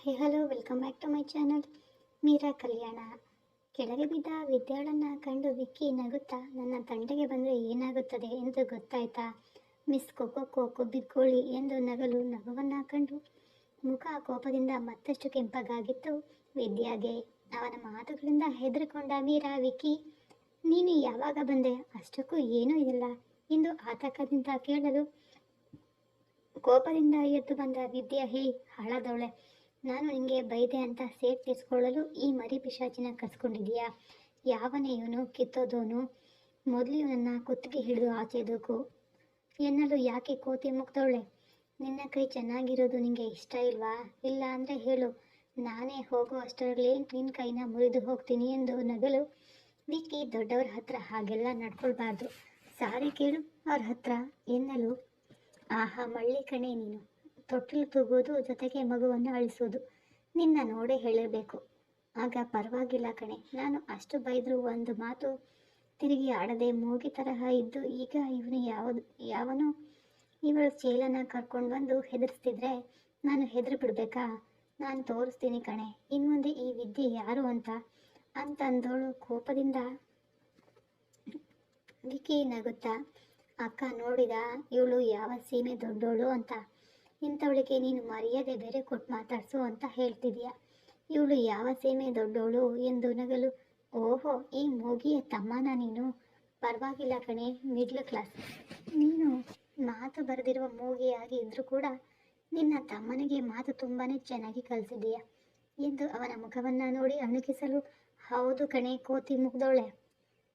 Hi hello welcome back to my channel Meera Kalyana. ಕೆಳಗೆ ಬಿದ್ದ ವಿದ್ಯಾಳನ್ನು ಕಂಡು ವಿಕ್ಕಿ ನಗುತ್ತಾ, ನನ್ನ ತಂಟೆಗೆ ಬಂದರೆ ಏನಾಗುತ್ತದೆ ಎಂದು ಗೊತ್ತಾಯ್ತಾ? ಮಿಸ್ ಕೊಕೊ ಕೋಕೋ ಬಿಗ್ಗೋಳಿ ಎಂದು ನಗಲು ನಗುವನ್ನು ಕಂಡು ಮುಖ ಕೋಪದಿಂದ ಮತ್ತಷ್ಟು ಕೆಂಪಗಾಗಿತ್ತು. ವಿದ್ಯಾಗೆ ಅವನ ಮಾತುಗಳಿಂದ ಹೆದರಿಕೊಂಡ ಮೀರಾ, ವಿಕ್ಕಿ, ನೀನು ಯಾವಾಗ ಬಂದೆ? ಅಷ್ಟಕ್ಕೂ ಏನೂ ಇಲ್ಲ ಎಂದು ಆತಂಕದಿಂದ ಕೇಳಲು ಕೋಪದಿಂದ ಎದ್ದು ಬಂದ ವಿದ್ಯಾ ಹೇ ಹಾಳಾದವಳೆ ನಾನು ನಿಮಗೆ ಬೈದೆ ಅಂತ ಸೇಫ್ ತೀರಿಸ್ಕೊಳ್ಳಲು ಈ ಮರಿ ಪಿಶಾಚಿನ ಕಸ್ಕೊಂಡಿದೀಯಾ ಯಾವನೇ ಇವನು ಕಿತ್ತೋದೋನು ಮೊದಲು ಇವನನ್ನು ಕುತ್ತಿಗೆ ಹಿಡಿದು ಆಚೆದಕ್ಕೂ ಎನ್ನಲು ಯಾಕೆ ಕೋತಿ ಮುಗ್ದವಳೆ? ನಿನ್ನ ಕೈ ಚೆನ್ನಾಗಿರೋದು ನಿಂಗೆ ಇಷ್ಟ ಇಲ್ವಾ? ಇಲ್ಲ ಅಂದರೆ ಹೇಳು. ನಾನೇ ಹೋಗೋ ಅಷ್ಟರಲ್ಲಿ ನಿನ್ನ ಕೈನ ಮುರಿದು ಹೋಗ್ತೀನಿ ಎಂದು ನಗಲು. ವಿಕ್ಕಿ ದೊಡ್ಡವ್ರ ಹತ್ರ ಹಾಗೆಲ್ಲ ನಡ್ಕೊಳ್ಬಾರ್ದು. ಸಾರಿ ಕೇಳು ಅವ್ರ ಹತ್ರ, ಎನ್ನಲು. ಆಹಾ, ಮಳ್ಳಿ ಕಣೆ ನೀನು. ತೊಟ್ಟಿಲು ತೂಗೋದು ಜೊತೆಗೆ ಮಗುವನ್ನು ಅಳಿಸೋದು. ನಿನ್ನ ನೋಡೇ ಹೇಳಬೇಕು. ಆಗ ಪರವಾಗಿಲ್ಲ ಕಣೆ. ನಾನು ಅಷ್ಟು ಬೈದರೂ ಒಂದು ಮಾತು ತಿರುಗಿ ಆಡದೆ ಮೂಗಿ ತರಹ ಇದ್ದು ಈಗ ಇವನು ಯಾವುದು, ಯಾವನು? ಇವಳು ಚೇಲನ ಕರ್ಕೊಂಡು ಬಂದು ಹೆದರ್ಸ್ತಿದ್ರೆ ನಾನು ಹೆದರು ಬಿಡ್ಬೇಕಾ? ನಾನು ತೋರಿಸ್ತೀನಿ ಕಣೆ. ಇನ್ಮುಂದೆ ಈ ವಿದ್ಯೆ ಯಾರು ಅಂತ? ಅಂತ ಅಂದೋಳು ಕೋಪದಿಂದ ವಿಕಿ ನಗುತ್ತಾ, ಅಕ್ಕ ನೋಡಿದ? ಇವಳು ಯಾವ ಸೀಮೆ ದೊಡ್ಡೋಳು? ಅಂತ ಇಂಥವಳಿಗೆ ನೀನು ಮರ್ಯಾದೆ ಬೇರೆ ಕೊಟ್ಟು ಮಾತಾಡಿಸು ಅಂತ ಹೇಳ್ತಿದೀಯ? ಇವಳು ಯಾವ ಸೀಮೆ ದೊಡ್ಡೋಳು ಎಂದು ನಗಲು. ಓಹೋ, ಈ ಮೂಗಿಯ ತಮ್ಮನ ನೀನು? ಪರವಾಗಿಲ್ಲ ಕಣೆ, ಮಿಡ್ಲ್ ಕ್ಲಾಸ್. ನೀನು ಮಾತು ಬರೆದಿರುವ ಮೂಗಿಯಾಗಿ ಇದ್ರೂ ಕೂಡ ನಿನ್ನ ತಮ್ಮನಿಗೆ ಮಾತು ತುಂಬಾ ಚೆನ್ನಾಗಿ ಕಲಿಸಿದೀಯ ಎಂದು ಅವನ ಮುಖವನ್ನು ನೋಡಿ ಅಣುಕಿಸಲು. ಹೌದು ಕಣೆ, ಕೋತಿ ಮುಗ್ದೋಳೆ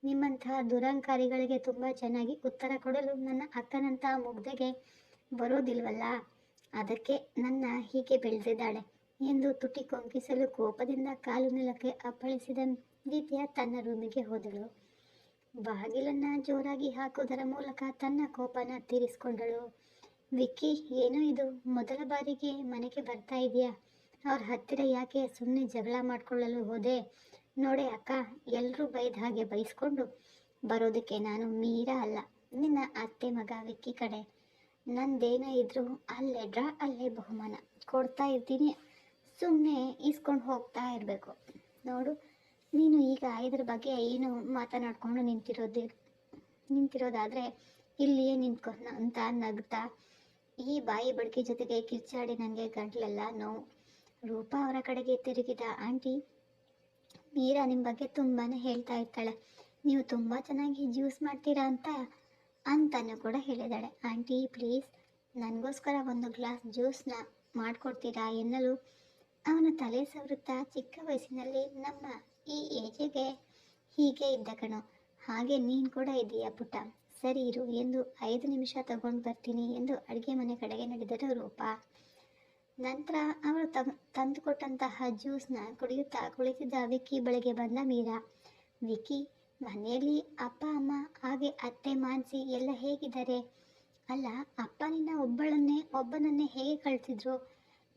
ನಿಮ್ಮಂತಹ ದುರಂಕಾರಿಗಳಿಗೆ ತುಂಬ ಚೆನ್ನಾಗಿ ಉತ್ತರ ಕೊಡಲು ನನ್ನ ಅಕ್ಕನಂತಹ ಮುಗ್ಧೆಗೆ ಬರೋದಿಲ್ವಲ್ಲ? ಅದಕ್ಕೆ ನನ್ನ ಹೀಗೆ ಬೆಳೆದಿದ್ದಾಳೆ ಎಂದು ತುಟಿ ಕೊಂಕಿಸಲು ಕೋಪದಿಂದ ಕಾಲು ನೆಲಕ್ಕೆ ಅಪ್ಪಳಿಸಿದ ರೀತಿಯ ತನ್ನ ರೂಮಿಗೆ ಹೋದಳು. ಬಾಗಿಲನ್ನು ಜೋರಾಗಿ ಹಾಕುವುದರ ಮೂಲಕ ತನ್ನ ಕೋಪನ ತೀರಿಸಿಕೊಂಡಳು. ವಿಕ್ಕಿ, ಏನೋ ಇದು? ಮೊದಲ ಬಾರಿಗೆ ಮನೆಗೆ ಬರ್ತಾ ಇದೆಯಾ ಅವ್ರ ಹತ್ತಿರ ಯಾಕೆ ಸುಮ್ಮನೆ ಜಗಳ ಮಾಡಿಕೊಳ್ಳಲು ಹೋದೆ? ನೋಡೆ ಅಕ್ಕ ಎಲ್ಲರೂ ಬೈದ ಹಾಗೆ ಬೈಸ್ಕೊಂಡು ಬರೋದಕ್ಕೆ ನಾನು ಮೀರಾ ಅಲ್ಲ. ನಿನ್ನ ಅತ್ತೆ ಮಗ ವಿಕ್ಕಿ ಕಡೆ ನಂದೇನೇ ಇದ್ರು ಅಲ್ಲೇ ಡ್ರಾ, ಅಲ್ಲೇ ಬಹುಮಾನ ಕೊಡ್ತಾ ಇರ್ತೀನಿ. ಸುಮ್ಮನೆ ಇಸ್ಕೊಂಡು ಹೋಗ್ತಾ ಇರಬೇಕು. ನೋಡು, ನೀನು ಈಗ ಇದ್ರ ಬಗ್ಗೆ ಏನು ಮಾತನಾಡ್ಕೊಂಡು ನಿಂತಿರೋದು? ನಿಂತಿರೋದಾದರೆ ಇಲ್ಲಿಯೇ ನಿಂತ್ಕೊ, ಅಂತ ನಗ್ತಾ. ಈ ಬಾಯಿ ಬಡ್ಕಿ ಜೊತೆಗೆ ಕಿರ್ಚಾಡಿ ನನಗೆ ಗಂಟ್ಲೆಲ್ಲ ನೋವು. ರೂಪಾ ಅವರ ಕಡೆಗೆ ತಿರುಗಿದ ಆಂಟಿ, ಮೀರಾ ನಿಮ್ಮ ಬಗ್ಗೆ ತುಂಬಾ ಹೇಳ್ತಾ ಇರ್ತಾಳೆ. ನೀವು ತುಂಬ ಚೆನ್ನಾಗಿ ಜ್ಯೂಸ್ ಮಾಡ್ತೀರಾ ಅಂತ ಅಂತನೂ ಕೂಡ ಹೇಳಿದಾಳೆ ಆಂಟಿ ಪ್ಲೀಸ್ ನನಗೋಸ್ಕರ ಒಂದು ಗ್ಲಾಸ್ ಜ್ಯೂಸ್ನ ಮಾಡಿಕೊಡ್ತೀರಾ ಎನ್ನಲು? ಅವನ ತಲೆ ಸವರುತ್ತಾ ಚಿಕ್ಕ ವಯಸ್ಸಿನಲ್ಲಿ, ನಮ್ಮ ಈ ಏಜೆಗೆ ಹೀಗೆ ಇದ್ದ ಕಣು, ಹಾಗೆ ನೀನು ಕೂಡ ಇದೆಯಾ ಪುಟ್ಟ. ಸರಿ ಇರು, ಎಂದು ಐದು ನಿಮಿಷ ತಗೊಂಡು ಬರ್ತೀನಿ ಎಂದು ಅಡುಗೆ ಮನೆ ಕಡೆಗೆ ನಡೆದರು ರೂಪ. ನಂತರ ಅವರು ತಗ್ ತಂದುಕೊಟ್ಟಂತಹ ಜ್ಯೂಸ್ನ ಕುಡಿಯುತ್ತಾ ಕುಳಿತಿದ್ದ ವಿಕ್ಕಿ ಬಳಿಗೆ ಬಂದ ಮೀರಾ. ವಿಕ್ಕಿ ಮನೆಯಲ್ಲಿ ಅಪ್ಪ, ಅಮ್ಮ, ಹಾಗೆ ಅತ್ತೆ, ಮಾನ್ಸಿ ಎಲ್ಲ ಹೇಗಿದ್ದಾರೆ? ಅಲ್ಲ ಅಪ್ಪ ನಿನ್ನ ಒಬ್ಬಳನ್ನೇ, ಒಬ್ಬನನ್ನೇ ಹೇಗೆ ಕಳ್ತಿದ್ರು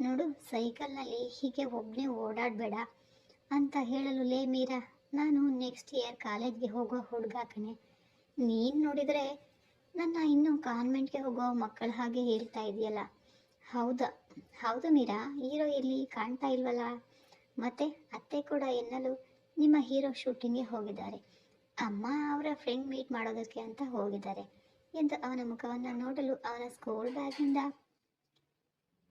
ನೋಡು, ಸೈಕಲ್ನಲ್ಲಿ ಹೀಗೆ ಒಬ್ಬನೇ ಓಡಾಡಬೇಡ ಅಂತ ಹೇಳಲು ಲೇ ಮೀರಾ, ನಾನು ನೆಕ್ಸ್ಟ್ ಇಯರ್ ಕಾಲೇಜ್ಗೆ ಹೋಗೋ ಹುಡುಗ ಕಣೆ. ನೀನು ನೋಡಿದರೆ ನನ್ನ ಇನ್ನೂ ಕಾನ್ವೆಂಟ್ಗೆ ಹೋಗೋ ಮಕ್ಕಳ ಹಾಗೆ ಹೇಳ್ತಾ ಇದೆಯಲ್ಲ. ಹೌದಾ, ಹೌದು ಮೀರಾ, ಹೀರೋ ಎಲ್ಲಿ ಕಾಣ್ತಾ ಇಲ್ವಲ್ಲ? ಮತ್ತೆ ಅತ್ತೆ ಕೂಡ ಎನ್ನಲು ನಿಮ್ಮ ಹೀರೋ ಶೂಟಿಂಗ್ಗೆ ಹೋಗಿದ್ದಾರೆ. ಅಮ್ಮ ಅವರ ಫ್ರೆಂಡ್ ಮೀಟ್ ಮಾಡೋದಕ್ಕೆ ಅಂತ ಹೋಗಿದ್ದಾರೆ. ಎಂದು ಅವನ ಮುಖವನ್ನು ನೋಡಲು ಅವನ ಸ್ಕೂಲ್ ಬ್ಯಾಗಿಂದ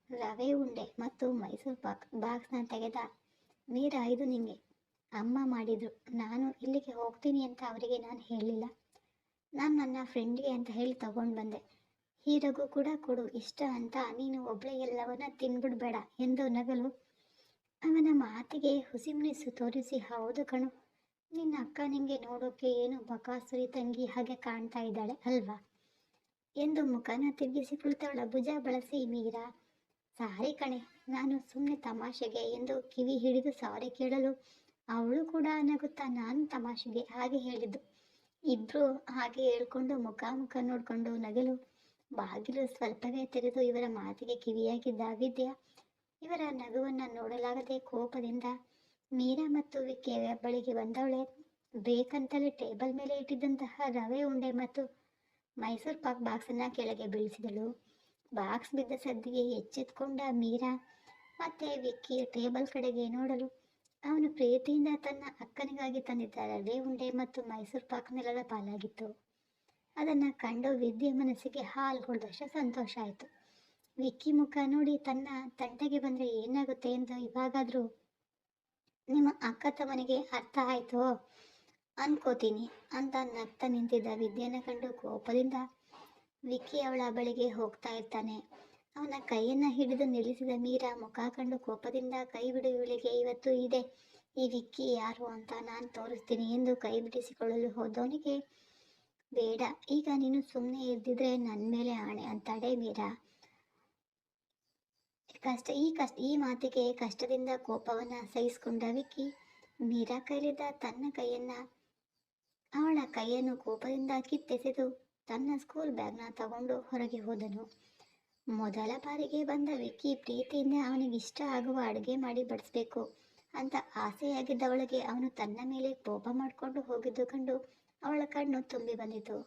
ರವೆ ಉಂಡೆ ಮತ್ತು ಮೈಸೂರು ಪಾಕ್ ಬಾಕ್ಸ್ನ ತೆಗೆದ ನೀರ ಐದು ನಿಮಗೆ ಅಮ್ಮ ಮಾಡಿದ್ರು. ನಾನು ಇಲ್ಲಿಗೆ ಹೋಗ್ತೀನಿ ಅಂತ ಅವರಿಗೆ ನಾನು ಹೇಳಿಲ್ಲ. ನಾನು ನನ್ನ ಫ್ರೆಂಡ್ಗೆ ಅಂತ ಹೇಳಿ ತಗೊಂಡು ಬಂದೆ. ಹೀರಗೂ ಕೂಡ ಕೊಡು, ಇಷ್ಟ ಅಂತ ನೀನು ಒಬ್ಬಳೇ ಎಲ್ಲವನ್ನ ತಿನ್ಬಿಡ್ಬೇಡ ಎಂದು ನಗಲು ಅವನ ಮಾತಿಗೆ ಹುಸಿಮುನಿಸು ತೋರಿಸಿ, ಹೌದು ಕಣು ನಿನ್ನ ಅಕ್ಕ ನಿಂಗೆ ನೋಡೋಕೆ ಏನು ಬಕಾಸುರಿ ತಂಗಿ ಹಾಗೆ ಕಾಣ್ತಾ ಇದ್ದಾಳೆ ಅಲ್ವಾ? ಎಂದು ಮುಖನ ತಿರುಗಿಸಿ ಕುಳಿತವಳ ಭುಜ ಬಳಸಿ, ಮೀರಾ, ಸಾರಿ ಕಣೆ, ನಾನು ಸುಮ್ಮನೆ ತಮಾಷೆಗೆ, ಎಂದು ಕಿವಿ ಹಿಡಿದು ಸಾರಿ ಕೇಳಲು ಅವಳು ಕೂಡ ನಗುತ್ತಾ ನಾನು ತಮಾಷೆಗೆ ಹಾಗೆ ಹೇಳಿದ್ದು. ಇಬ್ರು ಹಾಗೆ ಹೇಳ್ಕೊಂಡು ಮುಖ ಮುಖ ನೋಡಿಕೊಂಡು ನಗಲು, ಬಾಗಿಲು ಸ್ವಲ್ಪವೇ ತೆರೆದು ಇವರ ಮಾತಿಗೆ ಕಿವಿಯಾಗಿದ್ದ ವಿದ್ಯಾ ಇವರ ನಗುವನ್ನು ನೋಡಲಾಗದೆ ಕೋಪದಿಂದ ಮೀರಾ ಮತ್ತು ವಿಕ್ಕಿಯ ಬಳಿಗೆ ಬಂದವಳೆ. ಬೇಕಂತಲೇ ಟೇಬಲ್ ಮೇಲೆ ಇಟ್ಟಿದ್ದಂತಹ ರವೆ ಉಂಡೆ ಮತ್ತು ಮೈಸೂರು ಪಾಕ್ ಬಾಕ್ಸನ್ನು ಕೆಳಗೆ ಬೀಳಿಸಿದಳು. ಬಾಕ್ಸ್ ಬಿದ್ದ ಸದ್ದಿಗೆ ಎಚ್ಚೆತ್ಕೊಂಡ ಮೀರಾ ಮತ್ತೆ ವಿಕ್ಕಿ ಟೇಬಲ್ ಕಡೆಗೆ ನೋಡಲು ಅವನು ಪ್ರೀತಿಯಿಂದ ತನ್ನ ಅಕ್ಕನಿಗಾಗಿ ತಂದಿದ್ದ ರವೆ ಉಂಡೆ ಮತ್ತು ಮೈಸೂರು ಪಾಕ್ ನೆಲದ ಪಾಲಾಗಿತ್ತು. ಅದನ್ನು ಕಂಡು ವಿದ್ಯೆ ಮನಸ್ಸಿಗೆ ಹಾಲು ಹೊಡೆದಷ್ಟು ಸಂತೋಷ ಆಯಿತು. ವಿಕ್ಕಿ ಮುಖ ನೋಡಿ ತನ್ನ ತಂಟೆಗೆ ಬಂದರೆ ಏನಾಗುತ್ತೆ ಎಂದು ಇವಾಗಾದರೂ ನಿಮ್ಮ ಅಕ್ಕ ತಮ್ಮನಿಗೆ ಅರ್ಥ ಆಯಿತೋ? ಅನ್ಕೋತೀನಿ ಅಂತ ನಗ್ತಾ ನಿಂತಿದ್ದ ವಿದ್ಯೆಯನ್ನು ಕಂಡು ಕೋಪದಿಂದ ವಿಕ್ಕಿ ಅವಳ ಬಳಿಗೆ ಹೋಗ್ತಾ ಇರ್ತಾನೆ. ಅವನ ಕೈಯನ್ನು ಹಿಡಿದು ನಿಲ್ಲಿಸಿದ ಮೀರಾ ಮುಖ ಕಂಡು ಕೋಪದಿಂದ ಕೈ ಬಿಡು ಇವಳಿಗೆ, ಇವತ್ತು ಇದೆ. ಈ ವಿಕ್ಕಿ ಯಾರು ಅಂತ ನಾನು ತೋರಿಸ್ತೀನಿ ಎಂದು ಕೈ ಬಿಡಿಸಿಕೊಳ್ಳಲು ಹೋದವನಿಗೆ ಬೇಡ. ಈಗ ನೀನು ಸುಮ್ಮನೆ ಇದ್ದಿದ್ರೆ ನನ್ನ ಮೇಲೆ ಆಣೆ ಅಂತಾಳೆ ಮೀರಾ. ಕಷ್ಟ, ಈ ಕಷ್ಟ, ಈ ಮಾತಿಗೆ ಕಷ್ಟದಿಂದ ಕೋಪವನ್ನು ಸಹಿಸಿಕೊಂಡ ವಿಕ್ಕಿ ಮೀರಾ ಕೈಲಿದ್ದ ತನ್ನ ಕೈಯನ್ನ ಅವಳ ಕೈಯನ್ನು ಕೋಪದಿಂದ ಕಿತ್ತೆಸೆದು ತನ್ನ ಸ್ಕೂಲ್ ಬ್ಯಾಗ್ನ ತಗೊಂಡು ಹೊರಗೆ ಹೋದನು. ಮೊದಲ ಬಾರಿಗೆ ಬಂದ ವಿಕ್ಕಿ ಪ್ರೀತಿಯಿಂದ ಅವನಿಗಿಷ್ಟ ಆಗುವ ಅಡುಗೆ ಮಾಡಿ ಬಡಿಸ್ಬೇಕು ಅಂತ ಆಸೆಯಾಗಿದ್ದವಳಿಗೆ ಅವನು ತನ್ನ ಮೇಲೆ ಕೋಪ ಮಾಡಿಕೊಂಡು ಹೋಗಿದ್ದು ಕಂಡು ಅವಳ ಕಣ್ಣು ತುಂಬಿ ಬಂದಿತು.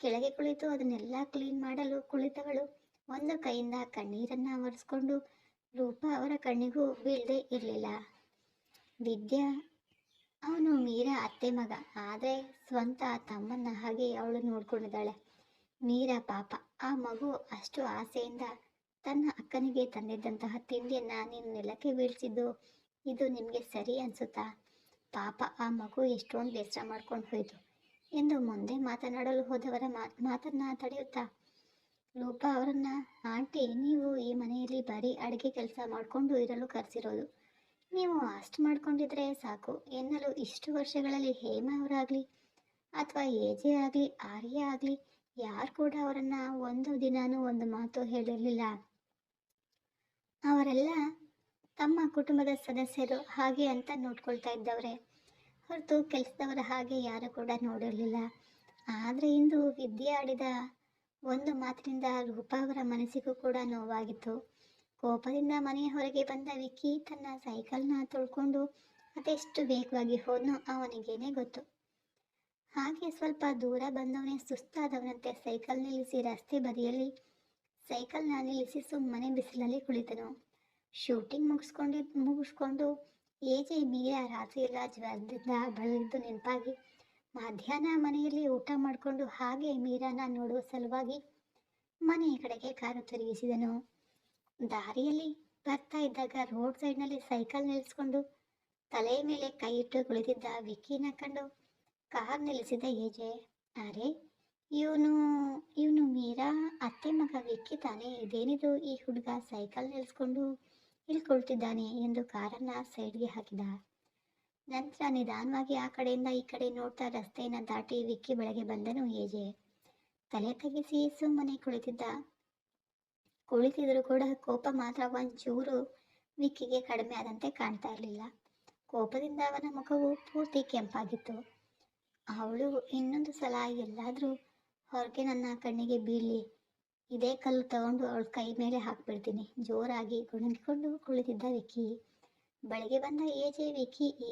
ಕೆಳಗೆ ಕುಳಿತು ಅದನ್ನೆಲ್ಲ ಕ್ಲೀನ್ ಮಾಡಲು ಕುಳಿತವಳು ಒಂದು ಕೈಯಿಂದ ಕಣ್ಣೀರನ್ನ ಒರೆಸ್ಕೊಂಡು ರೂಪ ಅವರ ಕಣ್ಣಿಗೂ ಬೀಳದೆ ಇರಲಿಲ್ಲ. ವಿದ್ಯಾ, ಅವನು ಮೀರಾ ಅತ್ತೆ ಮಗ. ಆದರೆ ಸ್ವಂತ ತಮ್ಮನ್ನ ಹಾಗೆ ಅವಳು ನೋಡ್ಕೊಂಡಿದ್ದಾಳೆ. ಮೀರಾ ಪಾಪ. ಆ ಮಗು ಅಷ್ಟು ಆಸೆಯಿಂದ ತನ್ನ ಅಕ್ಕನಿಗೆ ತಂದಿದ್ದಂತಹ ತಿಂಡಿಯನ್ನ ನೀನು ನೆಲಕ್ಕೆ ಬೀಳಿಸಿದ್ದು ಇದು ನಿಮಗೆ ಸರಿ ಅನ್ಸುತ್ತಾ? ಪಾಪ, ಆ ಮಗು ಎಷ್ಟೊಂದು ಬೇಸರ ಮಾಡ್ಕೊಂಡು ಹೋಯಿತು. ಎಂದು ಮುಂದೆ ಮಾತನಾಡಲು ಹೋದವರ ಮಾತ್ ಮಾತನ್ನ ತಡೆಯುತ್ತಾ ರೂಪ ಅವರನ್ನ ಆಂಟಿ, ನೀವು ಈ ಮನೆಯಲ್ಲಿ ಬರೀ ಅಡುಗೆ ಕೆಲಸ ಮಾಡಿಕೊಂಡು ಇರಲು ಕರೆಸಿರೋದು. ನೀವು ಅಷ್ಟು ಮಾಡ್ಕೊಂಡಿದ್ರೆ ಸಾಕು. ಎನ್ನಲು ಇಷ್ಟು ವರ್ಷಗಳಲ್ಲಿ ಹೇಮ ಅವರಾಗಲಿ ಅಥವಾ ಏಜೆ ಆಗಲಿ, ಆರ್ಯ ಆಗಲಿ, ಯಾರು ಕೂಡ ಅವರನ್ನ ಒಂದು ದಿನಾನೂ ಒಂದು ಮಾತು ಹೇಳಿರಲಿಲ್ಲ. ಅವರೆಲ್ಲ ತಮ್ಮ ಕುಟುಂಬದ ಸದಸ್ಯರು ಹಾಗೆ ಅಂತ ನೋಡ್ಕೊಳ್ತಾ ಇದ್ದವ್ರೆ. ಹೊರತು ಕೆಲಸದವರ ಹಾಗೆ ಯಾರು ಕೂಡ ನೋಡಿರಲಿಲ್ಲ. ಆದರೆ ಇಂದು ವಿದ್ಯೆ ಆಡಿದ ಒಂದು ಮಾತಿನಿಂದ ರೂಪಾ ಅವರ ಮನಸ್ಸಿಗೂ ಕೂಡ ನೋವಾಗಿತ್ತು. ಕೋಪದಿಂದ ಮನೆಯ ಹೊರಗೆ ಬಂದ ವಿಕ್ಕಿ ತನ್ನ ಸೈಕಲ್ನ ತೊಳ್ಕೊಂಡು ಅದೆಷ್ಟು ವೇಗವಾಗಿ ಹೋದ್ನೋ ಅವನಿಗೇನೆ ಗೊತ್ತು. ಹಾಗೆ ಸ್ವಲ್ಪ ದೂರ ಬಂದವನೇ ಸುಸ್ತಾದವನಂತೆ ಸೈಕಲ್ ನಿಲ್ಲಿಸಿ ರಸ್ತೆ ಬದಿಯಲ್ಲಿ ಸೈಕಲ್ನ ನಿಲ್ಲಿಸಿ ಸುಮ್ಮನೆ ಬಿಸಿಲಲ್ಲಿ ಕುಳಿತನು. ಶೂಟಿಂಗ್ ಮುಗಿಸ್ಕೊಂಡಿ ಮುಗಿಸ್ಕೊಂಡು ಏಜೆ ಮೀರಾ ರಾತ್ರಿ ಎಲ್ಲ ಜ್ವರದಿಂದ ಬಳಲಿದ್ದು ನೆನಪಾಗಿ ಮಧ್ಯಾಹ್ನ ಮನೆಯಲ್ಲಿ ಊಟ ಮಾಡಿಕೊಂಡು ಹಾಗೆ ಮೀರಾನ ನೋಡುವ ಸಲುವಾಗಿ ಮನೆಯ ಕಡೆಗೆ ಕಾರು ತಿರುಗಿಸಿದನು. ದಾರಿಯಲ್ಲಿ ಬರ್ತಾ ಇದ್ದಾಗ ರೋಡ್ ಸೈಡ್ನಲ್ಲಿ ಸೈಕಲ್ ನಿಲ್ಲಿಸ್ಕೊಂಡು ತಲೆ ಮೇಲೆ ಕೈ ಇಟ್ಟು ಕುಳಿತಿದ್ದ ವಿಕ್ಕಿನ ಕಂಡು ಕಾರ್ ನಿಲ್ಲಿಸಿದ ಏಜೆ, ಅರೆ, ಇವನು ಇವನು ಮೀರಾ? ಅತ್ತೆ ಮಗ ವಿಕ್ಕಿ ತಾನೆ? ಇದೇನಿದು? ಈ ಹುಡುಗ ಸೈಕಲ್ ನಿಲ್ಲಿಸ್ಕೊಂಡು ಇಲ್ಲಿ ಎಂದು ಕಾರನ್ನ ಸೈಡ್ಗೆ ಹಾಕಿದ. ನಂತರ ನಿಧಾನವಾಗಿ ಆ ಕಡೆಯಿಂದ ಈ ಕಡೆ ನೋಡ್ತಾ ರಸ್ತೆಯನ್ನು ದಾಟಿ ವಿಕ್ಕಿ ಬೆಳಗ್ಗೆ ಬಂದನು ಏಜೆ. ತಲೆ ತಗ್ಗಿಸಿ ಸುಮ್ಮನೆ ಕುಳಿತಿದ್ದ. ಕುಳಿತಿದ್ರು ಕೂಡ ಕೋಪ ಮಾತ್ರ ಒಂಚೂರು ವಿಕ್ಕಿಗೆ ಕಡಿಮೆ ಆದಂತೆ ಕಾಣ್ತಾ ಇರಲಿಲ್ಲ. ಕೋಪದಿಂದ ಅವನ ಮುಖವು ಪೂರ್ತಿ ಕೆಂಪಾಗಿತ್ತು. ಅವಳು ಇನ್ನೊಂದು ಸಲ ಎಲ್ಲಾದರೂ ಹೊರಗೆ ನನ್ನ ಕಣ್ಣಿಗೆ ಬೀಳಲಿ. ಇದೇ ಕಲ್ಲು ತಗೊಂಡು ಅವಳ ಕೈ ಮೇಲೆ ಹಾಕ್ಬಿಡ್ತೀನಿ. ಜೋರಾಗಿ ಗುಣಗಿಕೊಂಡು ಕುಳಿತಿದ್ದ ವಿಕ್ಕಿ. ಬೆಳಗ್ಗೆ ಬಂದ ಏಜೆ ವಿಕ್ಕಿ, ಈ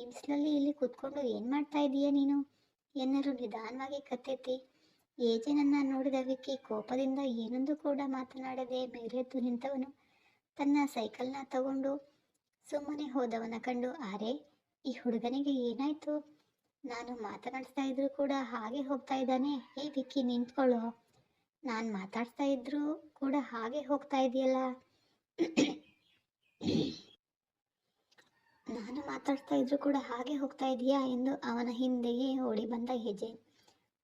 ಇಲ್ಲಿ ಕೂತ್ಕೊಂಡು ಏನು ಮಾಡ್ತಾ ಇದೀಯ ನೀನು? ಎನ್ನಲು ನಿಧಾನವಾಗಿ ಏಜೆ ನನ್ನ ನೋಡಿದ ವಿಕ್ಕಿ ಕೋಪದಿಂದ ಏನೊಂದು ಕೂಡ ಮಾತನಾಡದೆ ಮೇಲೆದ್ದು ನಿಂತವನು. ತನ್ನ ಸೈಕಲ್ನ ತಗೊಂಡು ಸುಮ್ಮನೆ ಹೋದವನ ಕಂಡು ಆರೆ ಈ ಹುಡುಗನಿಗೆ ಏನಾಯ್ತು? ನಾನು ಮಾತನಾಡ್ತಾ ಇದ್ರು ಕೂಡ ಹಾಗೆ ಹೋಗ್ತಾ ಇದ್ದಾನೆ. ಏ ವಿಕ್ಕಿ, ನಿಂತ್ಕೊಳ್ಳೋ. ನಾನು ಮಾತಾಡ್ತಾ ಇದ್ರು ಕೂಡ ಹಾಗೆ ಹೋಗ್ತಾ ಇದೆಯಲ್ಲ? ನಾನು ಮಾತಾಡ್ತಾ ಇದ್ರೂ ಕೂಡ ಹಾಗೆ ಹೋಗ್ತಾ ಇದೀಯಾ ಎಂದು ಅವನ ಹಿಂದೆಯೇ ಓಡಿ ಬಂದ ಹೆಜೆ.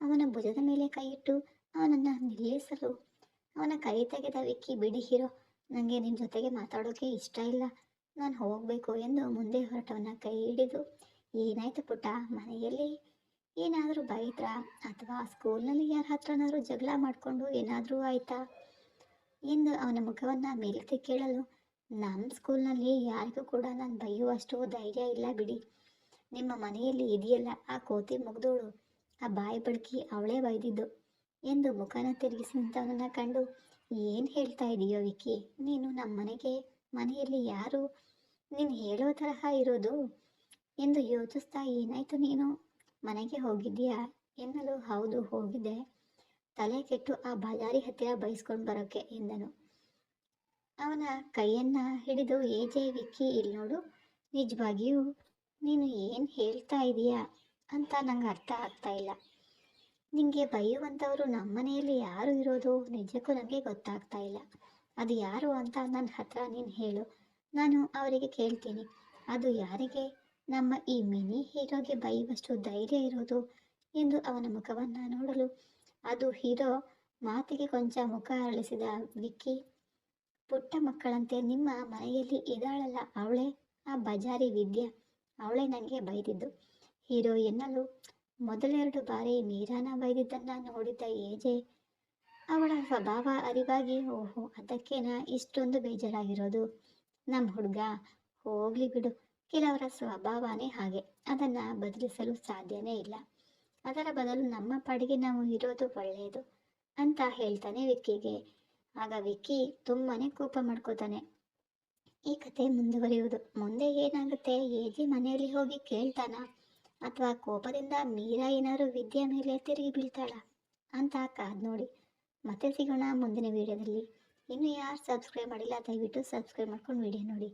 ಅವನ ಭುಜದ ಮೇಲೆ ಕೈ ಇಟ್ಟು ಅವನನ್ನು ನಿಲ್ಲಿಸಲು. ಅವನ ಕೈ ತೆಗೆದ ವಿಕ್ಕಿ, ಬಿಡಿ ಹೀರೋ ನನಗೆ ನಿನ್ನ ಜೊತೆಗೆ ಮಾತಾಡೋಕೆ ಇಷ್ಟ ಇಲ್ಲ. ನಾನು ಹೋಗಬೇಕು ಎಂದು ಮುಂದೆ ಹೊರಟವನ ಕೈ ಹಿಡಿದು, ಏನಾಯ್ತು ಪುಟ್ಟ, ಮನೆಯಲ್ಲಿ ಏನಾದರೂ ಬೈದ್ರಾ? ಅಥವಾ ಸ್ಕೂಲ್ನಲ್ಲಿ ಯಾರ ಹತ್ರನಾದರೂ ಜಗಳ ಮಾಡಿಕೊಂಡು ಏನಾದರೂ ಆಯ್ತಾ? ಎಂದು ಅವನ ಮುಖವನ್ನು ಮೇಲೆತ್ತಿ ಕೇಳಲು ನಮ್ಮ ಸ್ಕೂಲ್ನಲ್ಲಿ ಯಾರಿಗೂ ಕೂಡ ನಾನು ಬೈಯುವಷ್ಟು ಧೈರ್ಯ ಇಲ್ಲ ಬಿಡಿ. ನಿಮ್ಮ ಮನೆಯಲ್ಲಿ ಇದೆಯಲ್ಲ, ಆ ಕೋತಿ ಮುಗ್ದೋಳು. ಆ ಬಾಯಿ ಬಡ್ಕಿ ಅವಳೇ ಬೈದಿದ್ದು. ಎಂದು ಮುಖನ ತಿರುಗಿಸಿ ಕಂಡು, ಏನು ಹೇಳ್ತಾ ಇದೀಯೋ ವಿಕ್ಕಿ? ನೀನು ನಮ್ಮ ಮನೆಗೆ, ಮನೆಯಲ್ಲಿ ಯಾರು? ನೀನು ಹೇಳೋ ತರಹ ಇರೋದು? ಎಂದು ಯೋಚಿಸ್ತಾ, ಏನಾಯ್ತು ನೀನು? ಮನೆಗೆ ಹೋಗಿದ್ದೀಯಾ? ಎನ್ನಲು ಹೌದು, ಹೋಗಿದ್ದೆ. ತಲೆ ಕೆಟ್ಟು ಆ ಬಜಾರಿ ಹತ್ತಿರ ಬೈಸ್ಕೊಂಡು ಬರೋಕ್ಕೆ ಎಂದನು. ಅವನ ಕೈಯನ್ನು ಹಿಡಿದು ಏಜೆ ವಿಕ್ಕಿ ಇಲ್ಲಿ ನೋಡು. ನಿಜವಾಗಿಯೂ ನೀನು ಏನು ಹೇಳ್ತಾ ಇದೀಯಾ ಅಂತ ನಂಗೆ ಅರ್ಥ ಆಗ್ತಾ ಇಲ್ಲ. ನಿಮಗೆ ಬೈಯುವಂಥವರು ನಮ್ಮ ಮನೆಯಲ್ಲಿ ಯಾರು ಇರೋದು ನಿಜಕ್ಕೂ ನನಗೆ ಗೊತ್ತಾಗ್ತಾ ಇಲ್ಲ. ಅದು ಯಾರು ಅಂತ ನನ್ನ ಹತ್ರ ನೀನು ಹೇಳು. ನಾನು ಅವರಿಗೆ ಕೇಳ್ತೀನಿ. ಅದು ಯಾರಿಗೆ? ನಮ್ಮ ಈ ಮಿನಿ ಹೀರೋಗೆ ಬೈಯುವಷ್ಟು ಧೈರ್ಯ ಇರೋದು ಎಂದು ಅವನ ಮುಖವನ್ನು ನೋಡಲು. ಅದು ಹೀರೋ ಮಾತಿಗೆ ಕೊಂಚ ಮುಖ ಅರಳಿಸಿದ ವಿಕ್ಕಿ ಪುಟ್ಟ ಮಕ್ಕಳಂತೆ ನಿಮ್ಮ ಮನೆಯಲ್ಲಿ ಇದ್ದಾಳಲ್ಲ ಅವಳೇ? ಆ ಬಜಾರಿ ವಿದ್ಯೆ. ಅವಳೇ ನನಗೆ ಬೈದಿದ್ದು. ಹೀರೋ ಎನ್ನಲು ಮೊದಲೆರಡು ಬಾರಿ ಮೀರಾನ ಬೈದಿದ್ದನ್ನು ನೋಡಿದ್ದ ಏಜೆ. ಅವಳ ಸ್ವಭಾವ ಅರಿವಾಗಿ, ಓಹೋ, ಅದಕ್ಕೇನ ಇಷ್ಟೊಂದು ಬೇಜಾರಾಗಿರೋದು? ನಮ್ಮ ಹುಡುಗ, ಹೋಗ್ಲಿ ಬಿಡು. ಕೆಲವರ ಸ್ವಭಾವನೇ ಹಾಗೆ. ಅದನ್ನು ಬದಲಿಸಲು ಸಾಧ್ಯನೇ ಇಲ್ಲ. ಅದರ ಬದಲು ನಮ್ಮ ಪಾಡಿಗೆ ನಾವು ಇರೋದು ಒಳ್ಳೆಯದು ಅಂತ ಹೇಳ್ತಾನೆ ವಿಕ್ಕಿಗೆ. ಆಗ ವಿಕ್ಕಿ ತುಂಬಾನೇ ಕೋಪ ಮಾಡ್ಕೋತಾನೆ. ಈ ಕತೆ ಮುಂದುವರಿಯುವುದು. ಮುಂದೆ ಏನಾಗುತ್ತೆ? ಏಜಿ ಮನೆಯಲ್ಲಿ ಹೋಗಿ ಕೇಳ್ತಾನ? ಅಥವಾ ಕೋಪದಿಂದ ಮೀರಾ ಏನಾದ್ರು ವಿದ್ಯೆ ಮೇಲೆ ತಿರುಗಿ ಬೀಳ್ತಾಳ? ಅಂತ ಕಾದ್ ನೋಡಿ. ಮತ್ತೆ ಸಿಗೋಣ ಮುಂದಿನ ವಿಡಿಯೋದಲ್ಲಿ. ಇನ್ನು ಯಾರು ಸಬ್ಸ್ಕ್ರೈಬ್ ಮಾಡಿಲ್ಲ, ದಯವಿಟ್ಟು ಸಬ್ಸ್ಕ್ರೈಬ್ ಮಾಡ್ಕೊಂಡು ವಿಡಿಯೋ ನೋಡಿ.